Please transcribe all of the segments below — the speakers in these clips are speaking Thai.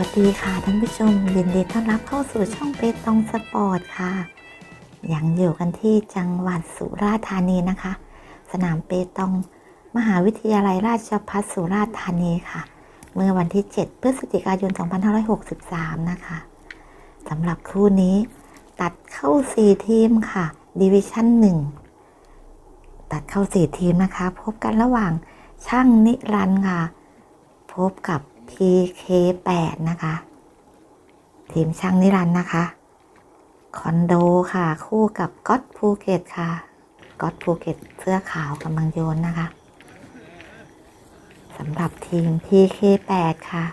วัสดีค่ะท่านผู้ชมยินดีต้อนรับเข้าสู่ช่องเปตองสปอร์ตค่ะ ยังอยู่กันที่จังหวัดสุราษฎร์ธานีนะคะ สนามเปตอง มหาวิทยาลัยราชภัฏสุราษฎร์ธานีค่ะ เมื่อวันที่ 7 พฤศจิกายน 2563 นะคะสำหรับคู่นี้ตัดเข้า 4 ทีมค่ะดิวิชั่น1 ตัดเข้า 4 ทีมนะคะ พบกันระหว่างช่างนิรันดร์ค่ะ พบกับ PK8 นะคะ ทีมช่างนิรันด์นะคะ คอนโดค่ะ คู่กับก๊อตภูเก็ตค่ะก๊อตภูเก็ตเสื้อขาวกำลังโยนนะคะสำหรับทีม PK8 ค่ะ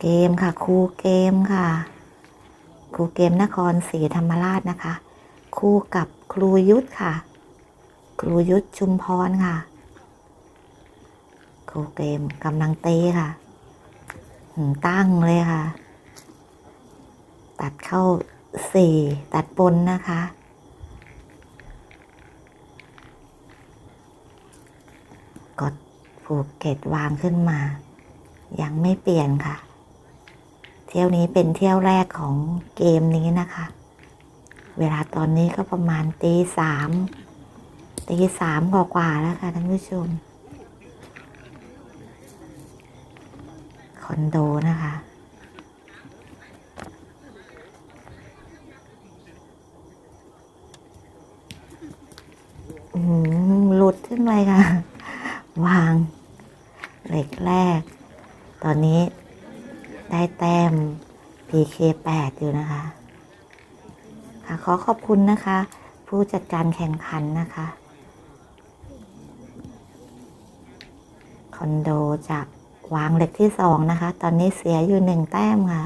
เกมค่ะครูเกมค่ะครูเกมนครศรีธรรมราชนะคะ คู่กับครูยุทธค่ะ ครูยุทธชุมพรค่ะ ครูเกมกำลังตีค่ะหืมตั้งเลยค่ะ ตัดเข้าสี่ตัดบนนะคะ กดภูกเกตวางขึ้นมา ยังไม่เปลี่ยนค่ะ เที่ยวนี้เป็นเที่ยวแรกของเกมนี้นะคะ เวลาตอนนี้ก็ประมาณตีสามตีสามกว่าๆแล้วค่ะท่านผู้ชม คอนโดนะคะ หลุดขึ้นไปค่ะ วางเหล็กแรก ตอนนี้ได้แต้ม PK8 อยู่นะคะ ค่ะขอขอบคุณนะคะ ผู้จัดการแข่งขันนะคะ คอนโดจาก วางเหล็กที่สองนะคะ ตอนนี้เสียอยู่หนึ่งแต้มค่ะ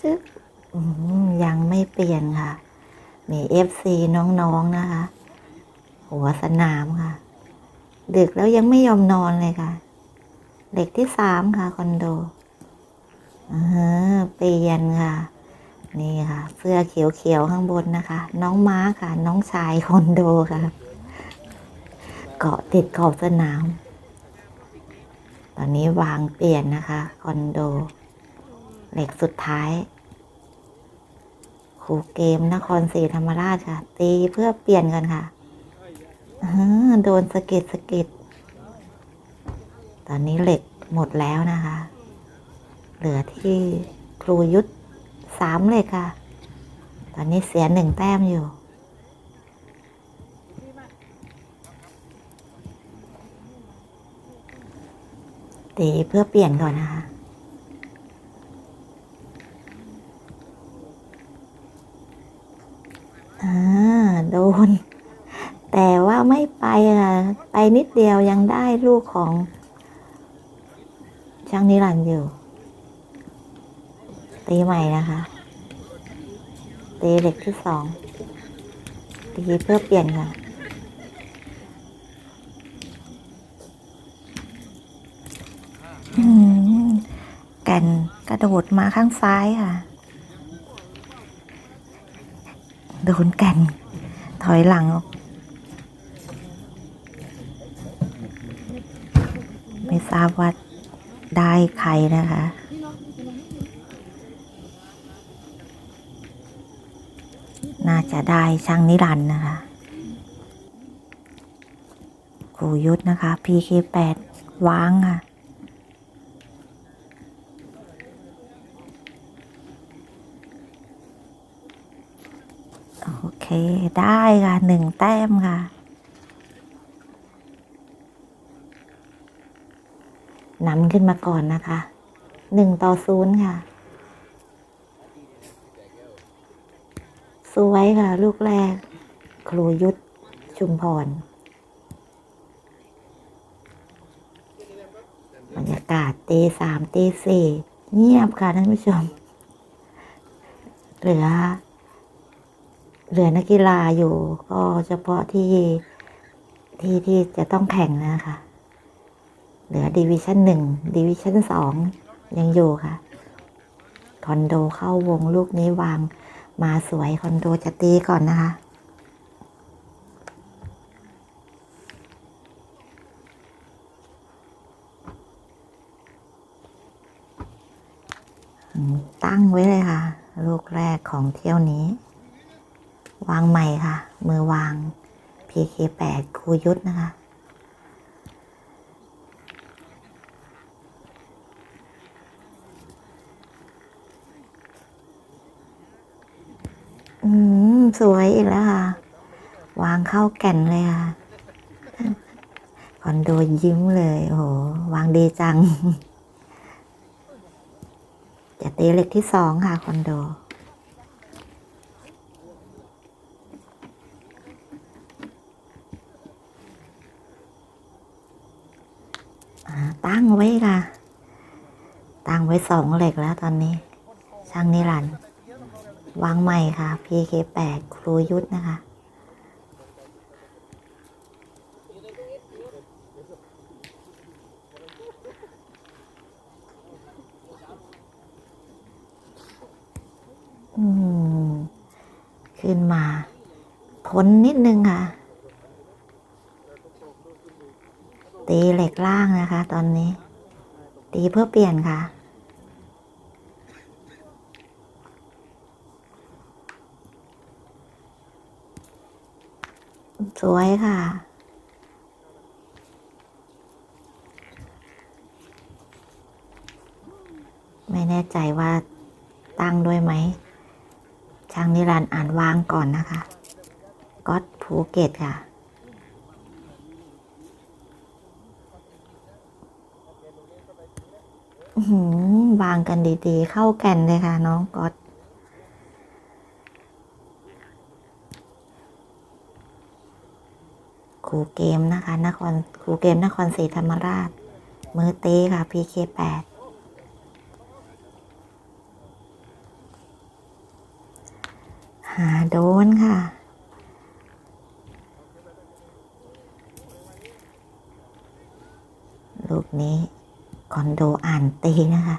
จึ๊กอืมยังไม่เปลี่ยนค่ะ มีเอฟซีน้องๆนะคะ หัวสนามค่ะ ดึกแล้วยังไม่ยอมนอนเลยค่ะเด็กที่สามค่ะคอนโดเออเปลี่ยนค่ะ นี่ค่ะ เสื้อเขียวๆข้างบนนะคะ น้องม้าค่ะ น้องชายคอนโดค่ะ เกาะติดขอบสนาม ตอนนี้วางเปลี่ยนนะคะคอนโด เหล็กสุดท้ายครูเกมนครศรีธรรมราชค่ะ ตีเพื่อเปลี่ยนกันค่ะโดนสะเก็ดสะเก็ดตอนนี้เหล็กหมดแล้วนะคะ เหลือที่ครูยุทธ สามเล็กค่ะ ตอนนี้เสียหนึ่งแต้มอยู่ ตีเพื่อเปลี่ยนก่อนนะคะอ่าโดน แต่ว่าไม่ไปค่ะ ไปนิดเดียวยังได้ลูกของช่างนิรันดร์อยู่ ตีใหม่นะคะ ตีเหล็กที่สอง ตีเพื่อเปลี่ยนค่ะแก่นกระโดดมาข้างซ้ายค่ะ โดนแก่นถอยหลังออกไม่ทราบว่าได้ใครนะคะ น่า จะได้ช่างนิรันดร์นะคะครูยุทธนะคะ PK8 วางค่ะ โอเค ได้ค่ะหนึ่งแต้มค่ะ นำขึ้นมาก่อนนะคะหนึ่งต่อศูนย์ค่ะ สวยค่ะ ลูกแรก ครูยุทธชุมพรบรรยากาศตีสามตีสี่เงียบค่ะท่านผู้ชม เหลือ เหลือนักกีฬาอยู่ ก็เฉพาะที่ที่ที่จะต้องแข่งนะคะเหลือดิวิชั่นหนึ่งดิวิชั่นสองยังอยู่ค่ะ คอนโดเข้าวงลูกนี้วาง มาสวยคอนโดจะตีก่อนนะคะตั้งไว้เลยค่ะ ลูกแรกของเที่ยวนี้ วางใหม่ค่ะ มือวาง PK8 ครูยุทธนะคะ อืม สวยอีกแล้วค่ะ วางเข้าแก่นเลยค่ะคอนโดยิ้มเลยโอ้โหวางดีจัง จะตีเหล็กที่สองค่ะคอนโดตั้งไว้ค่ะ ตั้งไว้สองเหล็กแล้วตอนนี้ ช่างนิรันดร์ วางใหม่ค่ะ PK8 ครูยุทธนะคะ อืม ขึ้นมาพ้นนิดนึงค่ะ ตีเหล็กล่างนะคะ ตอนนี้ ตีเพื่อเปลี่ยนค่ะ วยค่ะ ไม่แน่ใจว่าตั้งด้วยไหม ช่างนิรันดร์อ่านวางก่อนนะคะก็อตภูเก็ตค่ะหือวางกันดีๆ เข้าแก่นเลยค่ะ น้องก๊อต รูเกมนะคะนครครูเกมนครศรีธรรมราช มือเต้ค่ะ PK8 หาโดนค่ะ ลูกนี้คอนโดอ่านตีนะคะ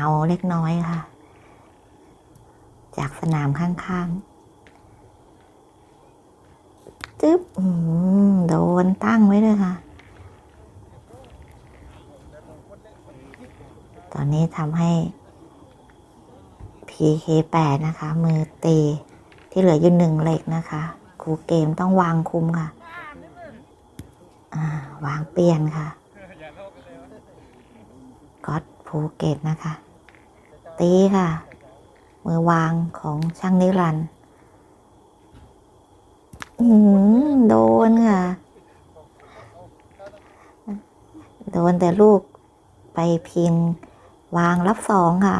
มีเงาเล็กน้อยค่ะ จากสนามข้างๆ จึ๊บโดนตั้งไว้เลยค่ะ ตอนนี้ทำให้ PK8 นะคะ มือตีที่เหลืออยู่หนึ่งเหล็กนะคะครูเกมต้องวางคุมค่ะ วางเปลี่ยนค่ะก็อตภูเก็ตนะคะ ตีค่ะ มือวางของช่างนิรันด์โดนค่ะ โดนแต่ลูกไปพิง วางรับสองค่ะ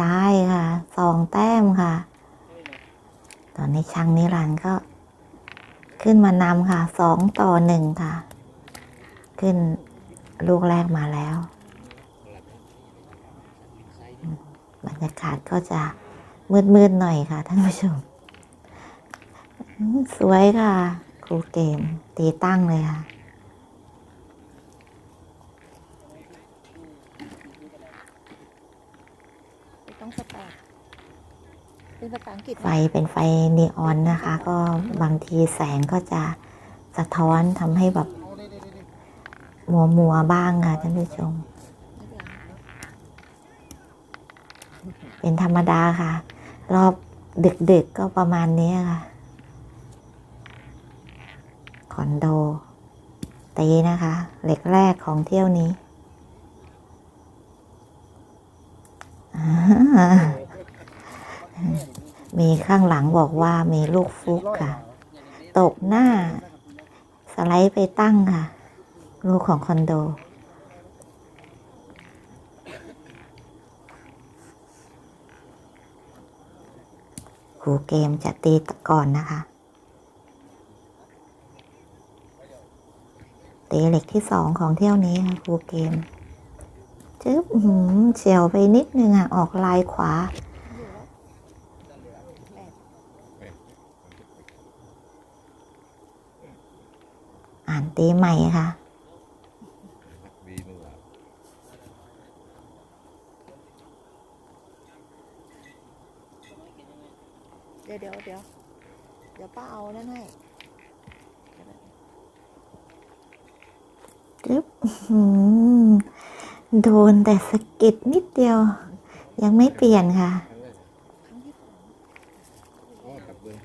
ได้ค่ะสองแต้มค่ะ ตอนนี้ช่างนิรันด์ก็ ขึ้นมานำค่ะสองต่อหนึ่งค่ะ ขึ้นลูกแรกมาแล้ว บรรยากาศก็จะมืดๆหน่อยค่ะ ท่านผู้ชมอืมสวยค่ะ ครูเกม ตีตั้งเลยค่ะ ต้องสแปดเป็นภาษาอังกฤษไฟเป็นไฟนีออนนะคะ ก็บางทีแสงก็จะสะท้อนทำให้แบบ มัวมัวๆบ้างค่ะ ท่านผู้ชม เป็นธรรมดาค่ะ รอบดึกๆก็ประมาณนี้ค่ะ คอนโด ตีนะคะ เหล็กแรกของเที่ยวนี้มีข้างหลังบอกว่ามีลูกฟุกค่ะ ตกหน้า สไลด์ไปตั้งค่ะ ลูกของคอนโด ครูเกมจะตีก่อนนะคะ ตีเหล็กที่สองของเที่ยวนี้ค่ะครูเกมจึ๊บหือเฉียวไปนิดนึงอะ ออกลายขวาอยู่แล้วแปดอ่านตีใหม่ค่ะ วีมือว่า เดี๋ยวเดี๋ยวเดี๋ยวเดี๋ยว ป้าเอานั่นให้จึ๊บอื้อหือโดนแต่สะกิดนิดเดียว ยังไม่เปลี่ยนค่ะครั้งแรกครั้งที่สองอ๋อกับเบิ้ง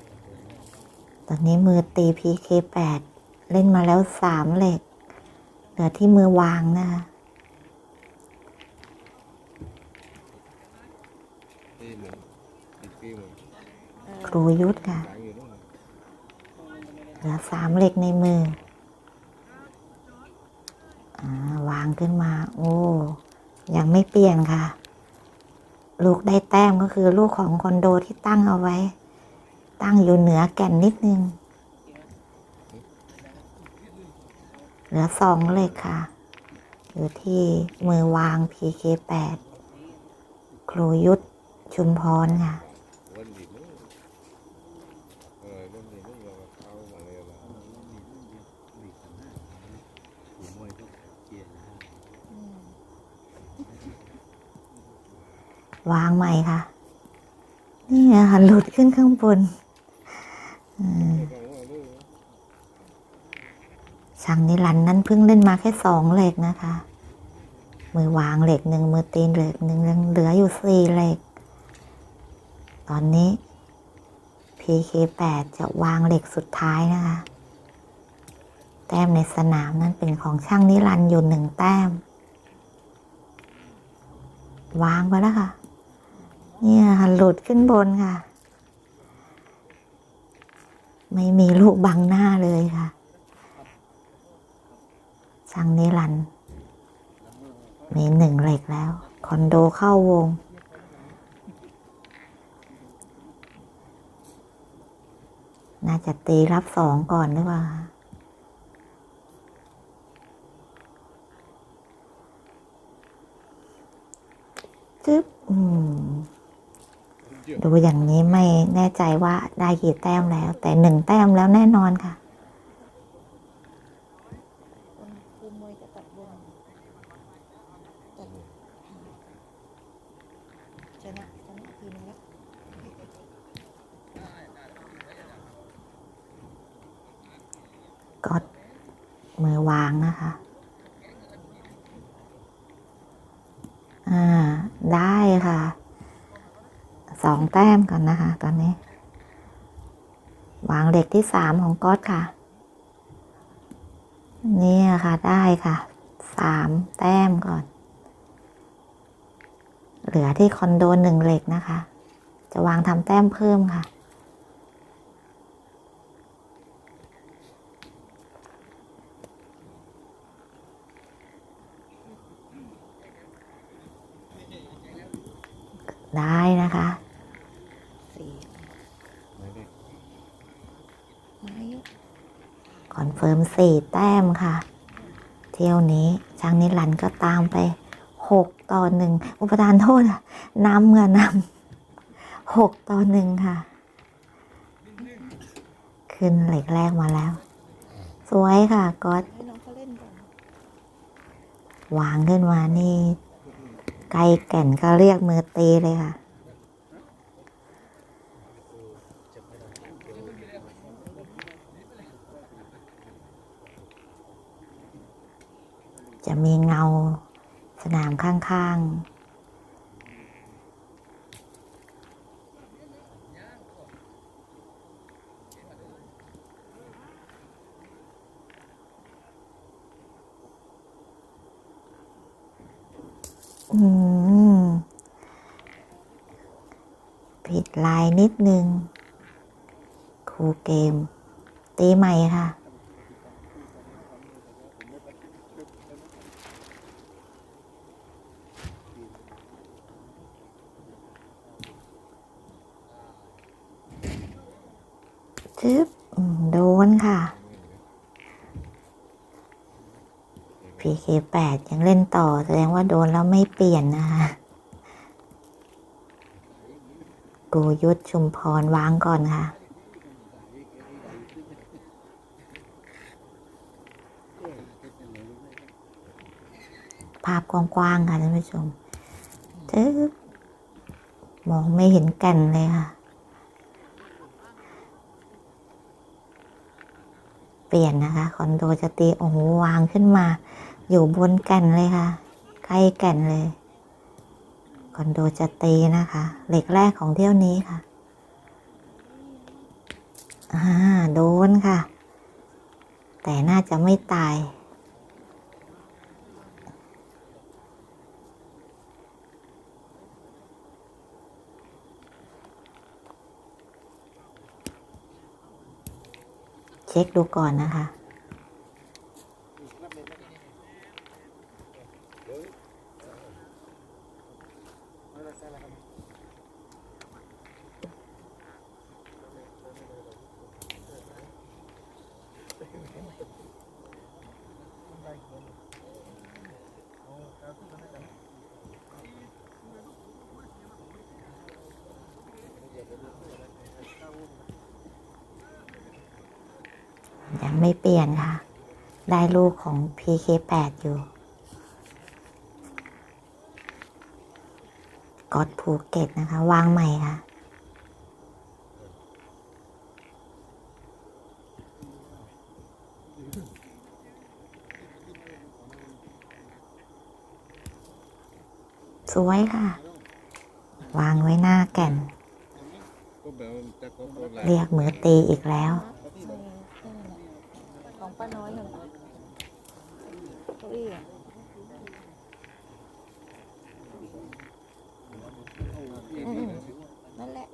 ตอนนี้มือตี PK8 เล่นมาแล้วสามเหล็ก เหลือที่มือวางนะคะที่เหมือนอีกที่เหมือนเออครูยุทธค่ะหลังอยู่นู่นน่ะ เหลือสามเหล็กในมืออาวางขึ้นมา โอ้ ยังไม่เปลี่ยนค่ะ ลูกได้แต้มก็คือลูกของคอนโดที่ตั้งเอาไว้ ตั้งอยู่เหนือแก่นนิดนึง เหลือสองเล็กค่ะ อยู่ที่มือวาง PK8 ครูยุทธชุมพรค่ะ วันดีมึงเออวันดีมึงเราเข้ามาเลยละ อืม วางใหม่ค่ะ นี่ค่ะหลุดขึ้นข้างบนช่างนิรันนั้นเพิ่งเล่นมาแค่สองเหล็กนะคะ มือวางเหล็กหนึ่งมือตีนเหล็กหนึ่งยังเหลืออยู่สี่เหล็ก ตอนนี้ PK8 จะวางเหล็กสุดท้ายนะคะ แต้มในสนามนั้นเป็นของช่างนิรันอยู่หนึ่งแต้ม วางไปแล้วค่ะ เนี่ยค่ะหลุดขึ้นบนค่ะ ไม่มีลูกบังหน้าเลยค่ะช่างนิรันด์มีหนึ่งเหล็กแล้ว คอนโดเข้าวง น่าจะตีรับสองก่อนหรือเปล่าจึ๊บอืม ดูอย่างนี้ไม่แน่ใจว่าได้กี่แต้มแล้ว แต่หนึ่งแต้มแล้วแน่นอนค่ะคนครูมวยจะตัดวงตัดชนะชนะทีนึงแล้วกดมือวางนะคะ อ่า ได้ค่ะ องแต้มก่อนนะคะ ตอนนี้ วางเหล็กที่สามของก๊อตค่ะ นี่ค่ะได้ค่ะสามแต้มก่อน เหลือที่คอนโดหนึ่งเหล็กนะคะ จะวางทำแต้มเพิ่มค่ะ ได้นะคะ สี่ ไม่ได้ ไม้ยก คอนเฟิร์ม สี่แต้มค่ะ เที่ยวนี้ช่างนิรันต์ก็ตามไปหกต่อหนึ่งอุปทานโทษนำเงินนำหกต่อหนึ่งค่ะ ขึ้นเหล็กแรกมาแล้ว สวยค่ะก็ตวางขึ้นมานี่ไกลแก่นก็เรียกมือตีเลยค่ะ จะมีเงาสนามข้างๆ อืม ผิดลายนิดนึง ครูเกม ตีใหม่ค่ะ จึ๊บโดนค่ะ PK8 ยังเล่นต่อแสดงว่าโดนแล้วไม่เปลี่ยนนะคะกูยุทธชุมพรวางก่อนค่ะ ภาพกว้างๆค่ะท่านผู้ชมจึ๊บมองไม่เห็นกันเลยค่ะ เปลี่ยนนะคะ คอนโดจะตีโอ้โหวางขึ้นมา อยู่บนแก่นเลยค่ะ ใกล้แก่นเลย คอนโดจะตีนะคะ เหล็กแรกของเที่ยวนี้ค่ะอ่าโดนค่ะ แต่น่าจะไม่ตาย เช็คดูก่อนนะคะ ยังไม่เปลี่ยนค่ะ ได้ลูก ของ PK8 อยู่กอดภูเก็ตนะคะ วางใหม่ค่ะ สวยค่ะ วางไว้หน้าแก่น เรียกมือตีอีกแล้ว ของป้าน้อยหนึ่ง เก้าอี้อะอืมนั่นแหละ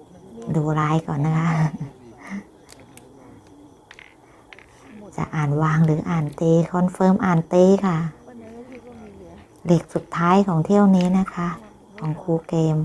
ดูลายก่อนนะคะ จะอ่านวางหรืออ่านตีคอนเฟิร์มอ่านตีค่ะป้าน้อยก็คิดว่ามีเหลือเหล็กสุดท้ายของเที่ยวนี้นะคะ ของครูเกม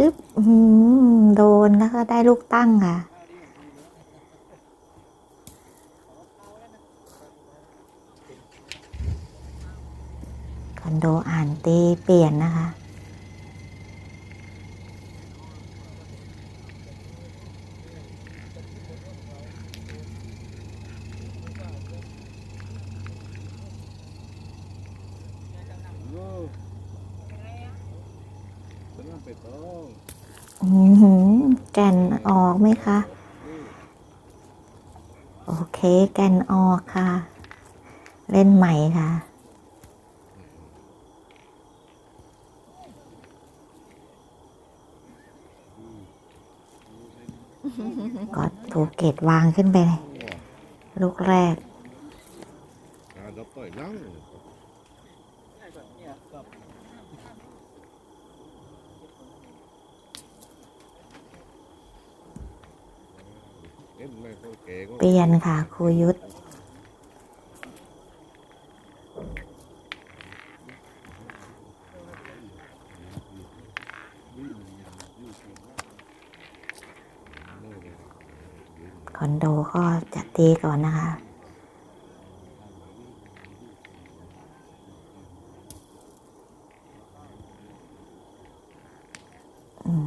จึ๊บโดนแล้วก็ได้ลูกตั้งค่ะ คอนโดอ่านตีเปลี่ยนนะคะ โอ้ฉันว่าไปต้อง อือหือแก่นออกไหมคะ โอเค แก่นออกค่ะ เล่นใหม่ค่ะก็ภูกเกตวางขึ้นไปเลยลูกแรกเปลี่ยนค่ะครูยุทธ โดก็จะตีก่อนนะคะ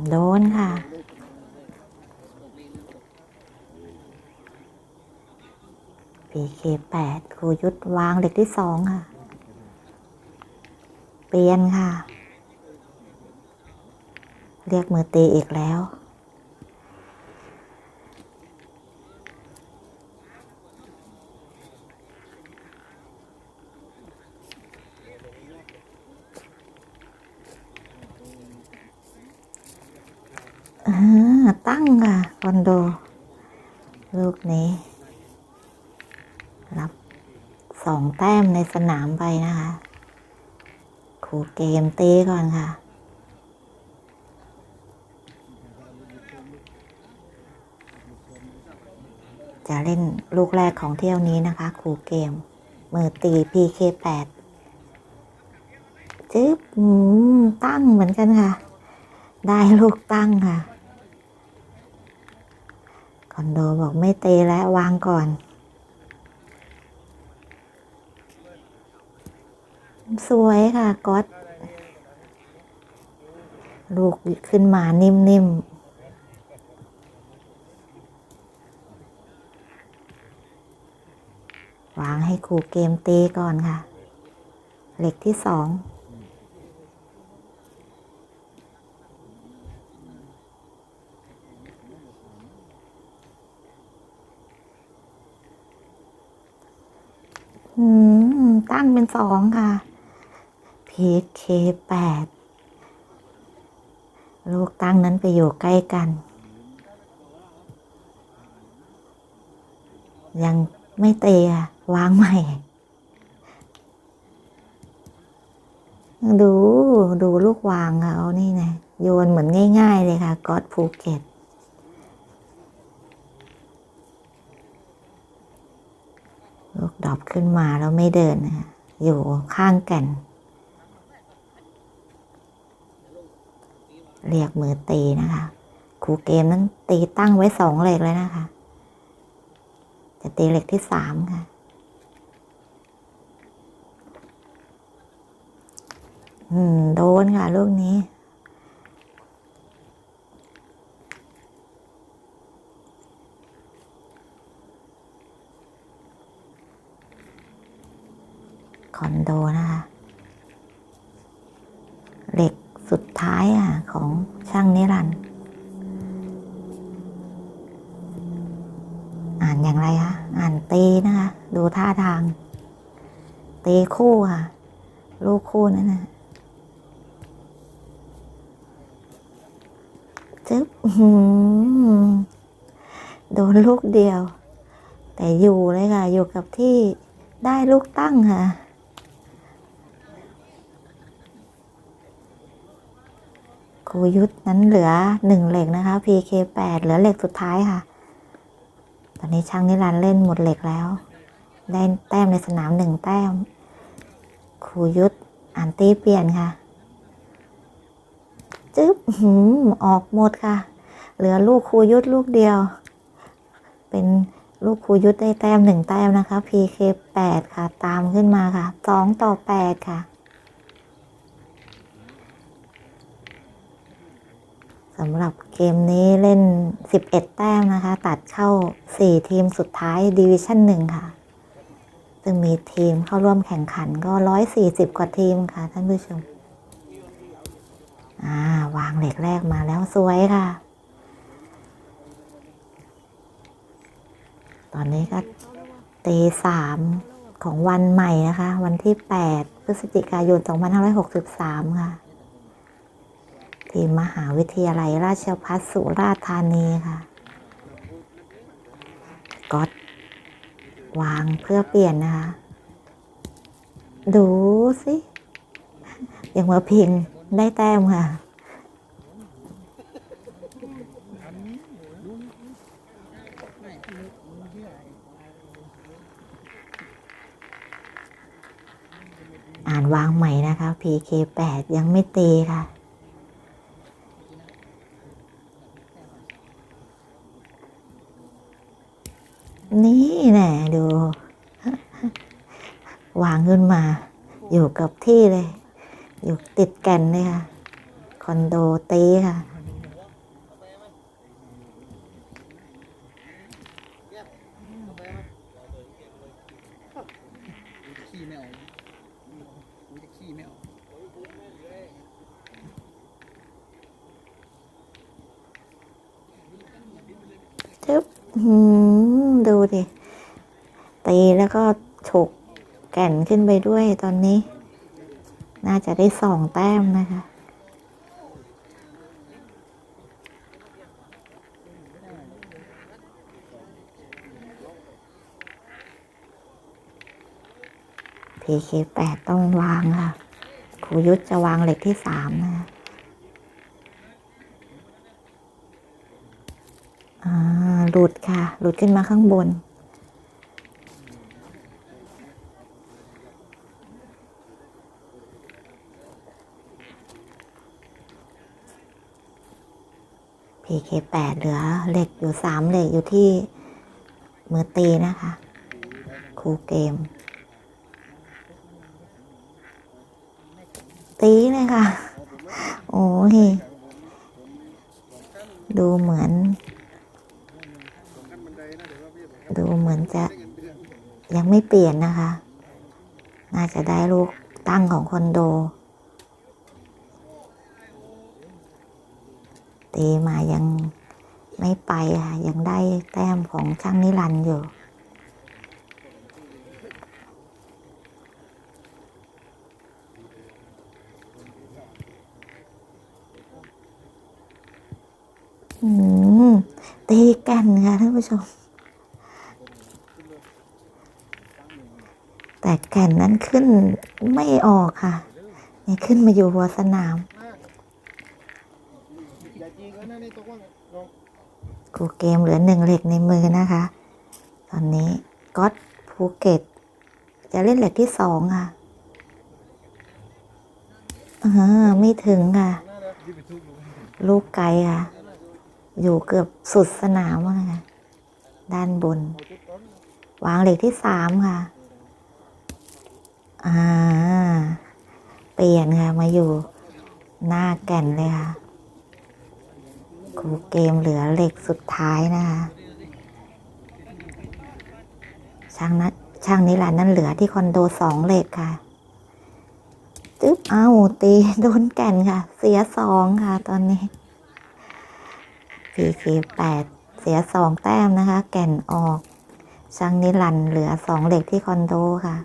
โดนค่ะ PK8 ครูยุทธวางเหล็กที่สองค่ะ เปลี่ยนค่ะ เรียกมือตีอีกแล้ว อ่าตั้ง คอนโดลูกนี้ รับสองแต้มในสนามไปนะคะครูเกมตีก่อนค่ะ จะเล่นลูกแรกของเที่ยวนี้นะคะครูเกม มือตี PK8 จึ๊บอืมตั้งเหมือนกันค่ะ ได้ลูกตั้งค่ะ อนโดบอกไม่เตะแล้ววางก่อน สวยค่ะก๊อตลูกขึ้นมานิ่มๆวางให้ครูเกมตีก่อนค่ะ เหล็กที่สอง อืม ตั้งเป็นสองค่ะ PK แปดลูกตั้งนั้นไปอยู่ใกล้กัน ยังไม่เตะอะวางใหม่ ดู ดูลูกวางเขานี่นะ โยนเหมือนง่าย ๆ เลยค่ะก็อดภูเก็ต ลูกดอปขึ้นมาแล้วไม่เดินนะคะอยู่ข้างกัน เรียกมือตีนะคะครูเกมนั้นตีตั้งไว้สองเหล็กเลยนะคะ จะตีเหล็กที่สามค่ะ อืม โดนค่ะลูกนี้ อนโดนะคะ เหล็กสุดท้ายอะของช่างนิรันด์อ่านอย่างไรคะอ่านตีนะคะ ดูท่าทาง ตีคู่ค่ะ ลูกคู่นั่นนะจึ๊บโดนลูกเดียว แต่อยู่เลยค่ะ อยู่กับที่ได้ลูกตั้งค่ะ คูยุทธนั้นเหลือหนึ่งเหล็กนะคะ PK8 เหลือเหล็กสุดท้ายค่ะ ตอนนี้ช่างนิรันดร์เล่นหมดเหล็กแล้ว ได้แต้มในสนามหนึ่งแต้มครูยุทธอ่านตี้เปลี่ยนค่ะ จึ๊บหือหืมออกหมดค่ะ เหลือลูกครูยุทธลูกเดียว เป็นลูกครูยุทธได้แต้มหนึ่งแต้มนะคะ PK8 ค่ะ ตามขึ้นมาค่ะสองต่อแปดค่ะ สำหรับเกมนี้เล่น 11 แต้มนะคะ ตัดเข้า 4 ทีมสุดท้ายดิวิชั่นหนึ่งค่ะ ซึ่งมีทีมเข้าร่วมแข่งขันก็ 140 กว่าทีมค่ะท่านผู้ชม อ่า วางเหล็กแรกมาแล้วสวยค่ะ ตอนนี้ก็ตีสามของวันใหม่นะคะ วันที่ 8 พฤศจิกายน 2563 ค่ะ ทีมมหาวิทยาลัยราชภัฏสุราษฎร์ธานีค่ะก็วางเพื่อเปลี่ยนนะคะ ดูสิ ยังมาพิงได้แต้มค่ะ อ่านวางใหม่นะคะ PK8 ยังไม่ตีค่ะ นี่แน่ดู เงินมา อยู่กับที่เลย อยู่ติดกันเลยค่ะ คอนโดตีค่ะ ขี้ไม่ออกกูจะขี้ไม่ออก ทึบหืมดูดิ ตีแล้วก็ฉกแก่น ขึ้นไปด้วยตอนนี้ น่าจะได้สองแต้มนะคะ PK8 ต้องวางค่ะครูยุทธจะวางเหล็กที่สามนะคะหลุดค่ะ หลุดขึ้นมาข้างบน PK8 เหลือเหล็กอยู่สามเหล็กอยู่ที่มือตีนะคะ ครูเกม ตีเลยค่ะ โอ้ย ดูเหมือน ดูเหมือนจะยังไม่เปลี่ยนนะคะ น่าจะได้ลูกตั้งของคอนโด ตีมายังไม่ไปค่ะยังได้แต้มของช่างนิรันดร์อยู่อืมตีกันค่ะท่านผู้ชม แต่แก่นนั้นขึ้นไม่ออกค่ะ นี่ขึ้นมาอยู่หัวสนาม อย่าจริงแล้วนะนี่ตัวว่าลอง ครูเกมเหลือหนึ่งเหล็กในมือนะคะ ตอนนี้ก็ตภูเก็ต จะเล่นเหล็กที่สองค่ะอ่าไม่ถึงค่ะ ลูกไกลค่ะ อยู่เกือบสุดสนามแล้วค่ะด้านบนเอาจุดต้นวางเหล็กที่สามค่ะ อ่า เปลี่ยนค่ะ มาอยู่หน้าแก่นเลยค่ะ ครูเกมเหลือเหล็กสุดท้ายนะคะ ช่างนัดช่างนิรันดร์นั่นเหลือที่คอนโดสองเหล็กค่ะจึ๊บเอาตีโดนแก่นค่ะ เสียสองค่ะ ตอนนี้พีคีแปดเสียสองแต้มนะคะ แก่นออกช่างนิรันเหลือสองเหล็กที่คอนโดค่ะ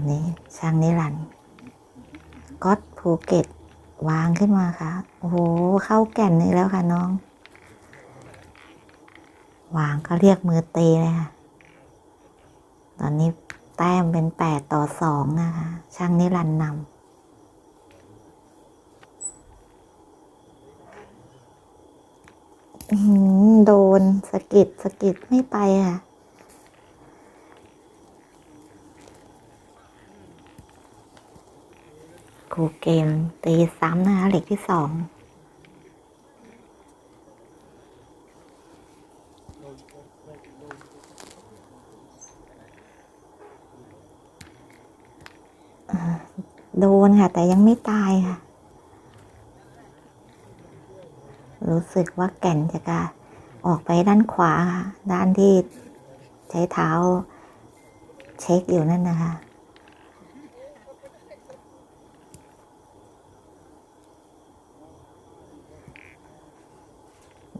ตอนนี้ช่างนิรันด์ก็อตภูเก็ตวางขึ้นมาค่ะ โอ้โห เข้าแก่นอีกแล้วค่ะน้อง วางก็เรียกมือตีเลยค่ะ ตอนนี้แต้มเป็นแปดต่อสองนะคะ ช่างนิรันด์นำโดนสะกิดสะกิดไม่ไปค่ะ รูเกม ตีซ้ำนะคะเหล็กที่สองโดนค่ะ แต่ยังไม่ตายค่ะ รู้สึกว่าแก่นจะกะออกไปด้านขวาค่ะ ด้านที่ใช้เท้าเช็คอยู่นั่นนะคะ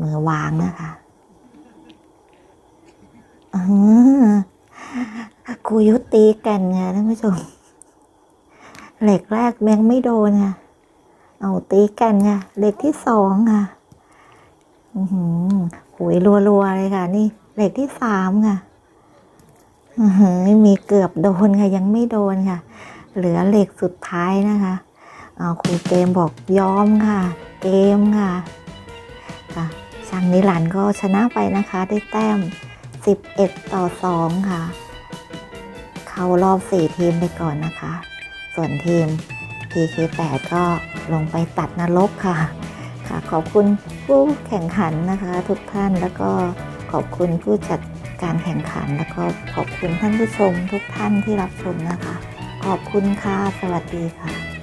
มือวางนะคะอือครูยุตีกันไงท่านผู้ชม เหล็กแรกแมงไม่โดนค่ะเอาตีกันค่ะเหล็กที่สองค่ะอือหุยรัวๆเลยค่ะ นี่ เหล็กที่สามค่ะมีเกือบโดนค่ะ ยังไม่โดนค่ะ เหลือเหล็กสุดท้ายนะคะเอาครูเกมบอกยอมค่ะ เกมค่ะค่ะ ช่างนิรันด์ก็ชนะไปนะคะได้แต้ม 11 ต่อ 2 ค่ะ เข้ารอบ 4 ทีมไปก่อนนะคะ ส่วนทีม PK8 ก็ลงไปตัดนรกค่ะ ค่ะ ขอบคุณผู้แข่งขันนะคะทุกท่านแล้วก็ขอบคุณผู้จัดการแข่งขัน แล้วก็ขอบคุณท่านผู้ชมทุกท่านที่รับชมนะคะ ขอบคุณค่ะ สวัสดีค่ะ